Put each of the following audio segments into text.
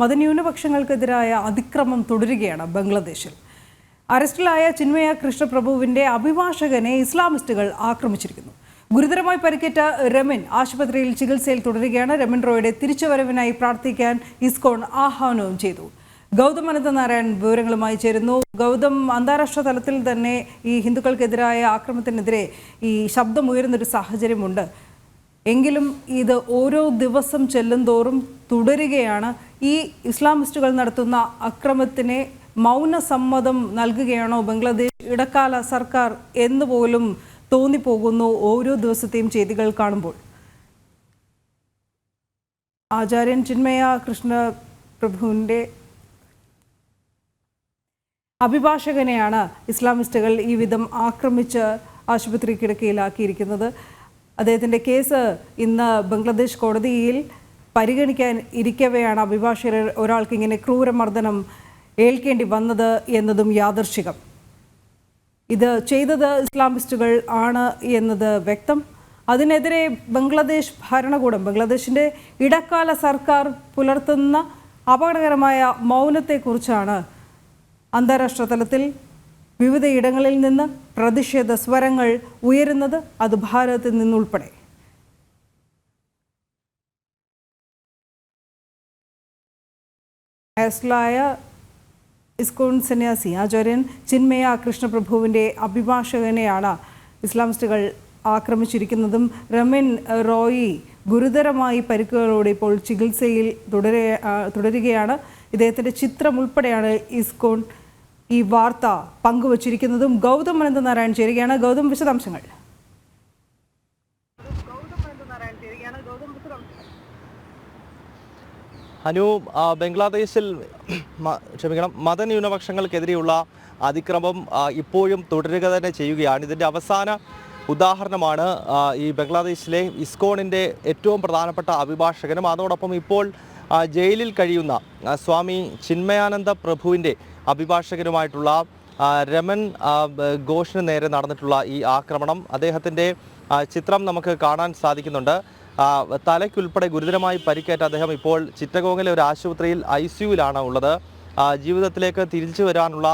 മതന്യൂനപക്ഷങ്ങൾക്കെതിരായ അതിക്രമം തുടരുകയാണ് ബംഗ്ലാദേശിൽ. അറസ്റ്റിലായ ചിന്മയ കൃഷ്ണപ്രഭുവിന്റെ അഭിഭാഷകനെ ഇസ്ലാമിസ്റ്റുകൾ ആക്രമിച്ചിരിക്കുന്നു. ഗുരുതരമായി പരിക്കേറ്റ രമൻ ആശുപത്രിയിൽ ചികിത്സയിൽ തുടരുകയാണ്. രമൻ റോയുടെ തിരിച്ചുവരവിനായി പ്രാർത്ഥിക്കാൻ ഇസ്കോൺ ആഹ്വാനവും ചെയ്തു. ഗൗതം അനന്തനാരായൺ വിവരങ്ങളുമായി ചേരുന്നു. ഗൗതം അന്താരാഷ്ട്ര തലത്തിൽ തന്നെ ഈ ഹിന്ദുക്കൾക്കെതിരായ ആക്രമത്തിനെതിരെ ഈ ശബ്ദമുയരുന്നൊരു സാഹചര്യമുണ്ട്. എങ്കിലും ഇത് ഓരോ ദിവസം ചെല്ലുന്തോറും തുടരുകയാണ്. ഈ ഇസ്ലാമിസ്റ്റുകൾ നടത്തുന്ന അക്രമത്തിനെ മൗനസമ്മതം നൽകുകയാണോ ബംഗ്ലാദേശ് ഇടക്കാല സർക്കാർ എന്ന് പോലും തോന്നിപ്പോകുന്നു ഓരോ ദിവസത്തെയും ചെയ്തികൾ കാണുമ്പോൾ. ആചാര്യൻ ചിന്മയ കൃഷ്ണ പ്രഭുവിന്റെ അഭിഭാഷകനെയാണ് ഇസ്ലാമിസ്റ്റുകൾ ഈ വിധം ആക്രമിച്ച് ആശുപത്രി കിടക്കയിലാക്കിയിരിക്കുന്നത്. അദ്ദേഹത്തിന്റെ കേസ് ഇന്ന് ബംഗ്ലാദേശ് കോടതിയിൽ പരിഗണിക്കാൻ ഇരിക്കവെയാണ് അഭിഭാഷകർ. ഒരാൾക്ക് ഇങ്ങനെ ക്രൂരമർദ്ദനം ഏൽക്കേണ്ടി വന്നത് എന്നതും യാദർശികം. ഇത് ചെയ്തത് ഇസ്ലാമിസ്റ്റുകൾ ആണ് എന്നത് വ്യക്തം. അതിനെതിരെ ബംഗ്ലാദേശ് ഭരണകൂടം ബംഗ്ലാദേശിന്റെ ഇടക്കാല സർക്കാർ പുലർത്തുന്ന അപകടകരമായ മൗനത്തെക്കുറിച്ചാണ് അന്താരാഷ്ട്ര തലത്തിൽ വിവിധ ഇടങ്ങളിൽ നിന്ന് പ്രതിഷേധ സ്വരങ്ങൾ ഉയരുന്നത് അത് ഭാരതത്തിൽ നിന്നുൾപ്പെടെ. അയസ്ലായ ഇസ്കോൺ സന്യാസി ആചാര്യൻ ചിന്മയ കൃഷ്ണപ്രഭുവിന്റെ അഭിഭാഷകനെയാണ് ഇസ്ലാമിസ്റ്റുകൾ ആക്രമിച്ചിരിക്കുന്നതും. രമൻ റോയി ഗുരുതരമായി പരിക്കുകളോടെ ഇപ്പോൾ ചികിത്സയിൽ തുടരുകയാണ്. ഇദ്ദേഹത്തിന്റെ ചിത്രം ഉൾപ്പെടെയാണ് ഇസ്കോൺ ഈ വാർത്ത പങ്കുവച്ചിരിക്കുന്നതും ഗൗതം അനന്തനാരായൺ ചേരുകയാണ്. ഗൗതം വിശദാംശങ്ങൾ. അനു ബംഗ്ലാദേശിൽ ക്ഷമിക്കണം മതന്യൂനപക്ഷങ്ങൾക്കെതിരെയുള്ള അതിക്രമം ഇപ്പോഴും തുടരുക തന്നെ ചെയ്യുകയാണ്. ഇതിന്റെ അവസാന ഉദാഹരണമാണ് ഈ ബംഗ്ലാദേശിലെ ഇസ്കോണിന്റെ ഏറ്റവും പ്രധാനപ്പെട്ട അഭിഭാഷകനും. അതോടൊപ്പം ഇപ്പോൾ ജയിലിൽ കഴിയുന്ന സ്വാമി ചിന്മയാനന്ദ പ്രഭുവിന്റെ അഭിഭാഷകനുമായിട്ടുള്ള രമൻ ഘോഷിന് നേരെ നടന്നിട്ടുള്ള ഈ ആക്രമണം അദ്ദേഹത്തിന്റെ ചിത്രം നമുക്ക് കാണാൻ സാധിക്കുന്നുണ്ട്. തലയ്ക്കുൾപ്പെടെ ഗുരുതരമായി പരിക്കേറ്റ അദ്ദേഹം ഇപ്പോൾ ചിറ്റഗോങ്ങിലെ ഒരു ആശുപത്രിയിൽ ഐ സിയുവിലാണ് ഉള്ളത്. ജീവിതത്തിലേക്ക് തിരിച്ചു വരാനുള്ള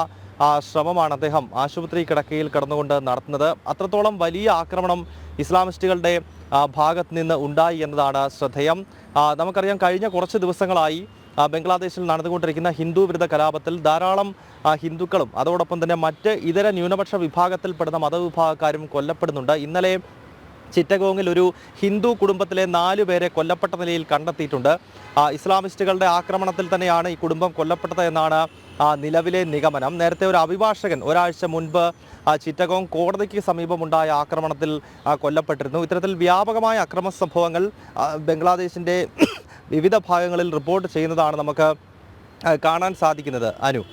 ശ്രമമാണ് അദ്ദേഹം ആശുപത്രി കിടക്കയിൽ കിടന്നുകൊണ്ട് നടത്തുന്നത്. അത്രത്തോളം വലിയ ആക്രമണം ഇസ്ലാമിസ്റ്റുകളുടെ ഭാഗത്ത് നിന്ന് ഉണ്ടായി എന്നതാണ് ശ്രദ്ധേയം. നമുക്കറിയാം കഴിഞ്ഞ കുറച്ച് ദിവസങ്ങളായി ബംഗ്ലാദേശിൽ നടന്നുകൊണ്ടിരിക്കുന്ന ഹിന്ദു വിരുദ്ധ കലാപത്തിൽ ധാരാളം ഹിന്ദുക്കളും അതോടൊപ്പം തന്നെ മറ്റ് ഇതര ന്യൂനപക്ഷ വിഭാഗത്തിൽപ്പെടുന്ന മതവിഭാഗക്കാരും കൊല്ലപ്പെടുന്നുണ്ട്. ഇന്നലെ ചിറ്റഗോങ്ങിൽ ഒരു ഹിന്ദു കുടുംബത്തിലെ നാലു പേരെ കൊല്ലപ്പെട്ട നിലയിൽ കണ്ടെത്തിയിട്ടുണ്ട്. ഇസ്ലാമിസ്റ്റുകളുടെ ആക്രമണത്തിൽ തന്നെയാണ് ഈ കുടുംബം കൊല്ലപ്പെട്ടതെന്നാണ് നിലവിലെ നിഗമനം. നേരത്തെ ഒരു അഭിഭാഷകൻ ഒരാഴ്ച മുൻപ് ചിറ്റഗോങ് കോടതിക്ക് സമീപമുണ്ടായ ആക്രമണത്തിൽ കൊല്ലപ്പെട്ടിരുന്നു. ഇത്തരത്തിൽ വ്യാപകമായ അക്രമ സംഭവങ്ങൾ ബംഗ്ലാദേശിന്റെ വിവിധ ഭാഗങ്ങളിൽ റിപ്പോർട്ട് ചെയ്യുന്നതാണ് നമുക്ക് കാണാൻ സാധിക്കുന്നത്. അനു.